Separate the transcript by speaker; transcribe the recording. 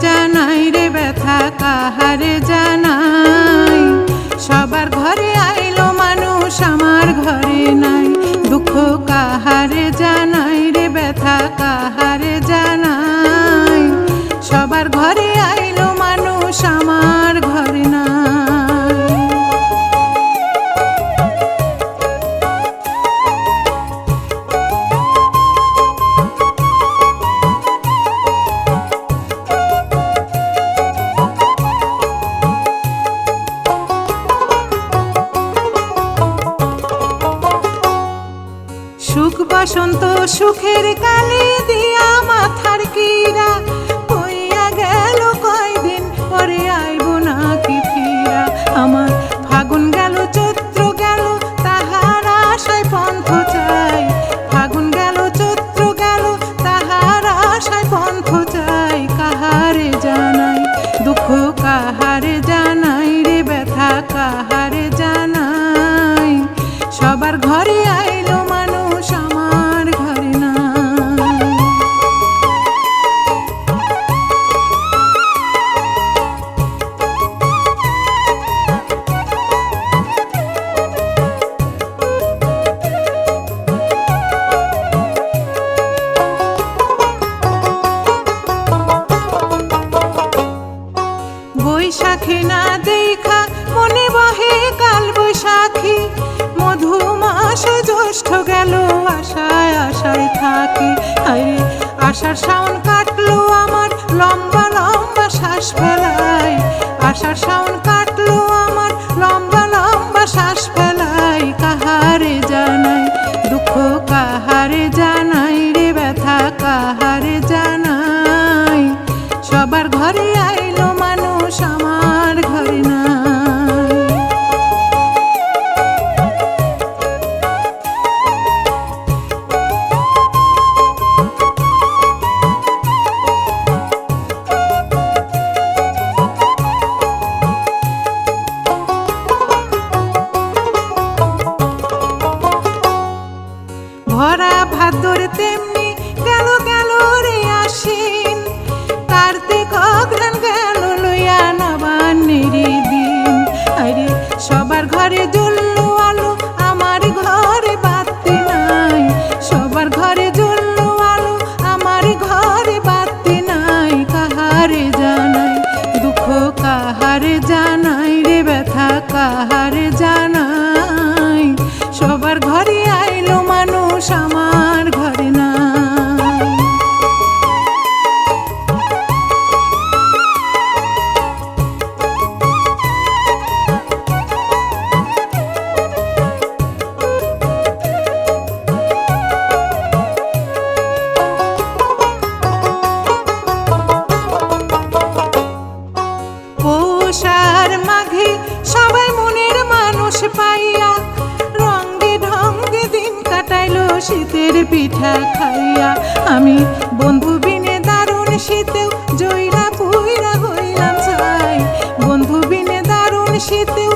Speaker 1: জানাই রে ব্যথা কাহারে জানাই। সবার ঘরে আইলো মানুষ, আমার ঘরে নাই। দুঃখ কাহারে জানাই রে ব্যথা কাহারে বসন্ত সুখের কালে বৈশাখী না দেখা, মনে বহে কাল বৈশাখী। মধু মাস জ্যৈষ্ঠ গেল, আশায় আশায় থাকি। আরে আষাঢ় শাওন কাটলো আমার লম্বা লম্বা শ্বাস ফেলাই আষাঢ় শাওন কাটলো আমার লম্বা লম্বা শ্বাস ফেলাই কাহারে জানাই দুঃখ, কাহারে জানাই রে ব্যথা, কাহারে জানাই সবার ঘরে আইলো সবার ঘরে শীতের পিঠা খাইয়া আমি বন্ধু বিনে দারুণ শীতেও জয়রা পুইরা হইলাম চাই বন্ধু বিনে দারুণ শীতেও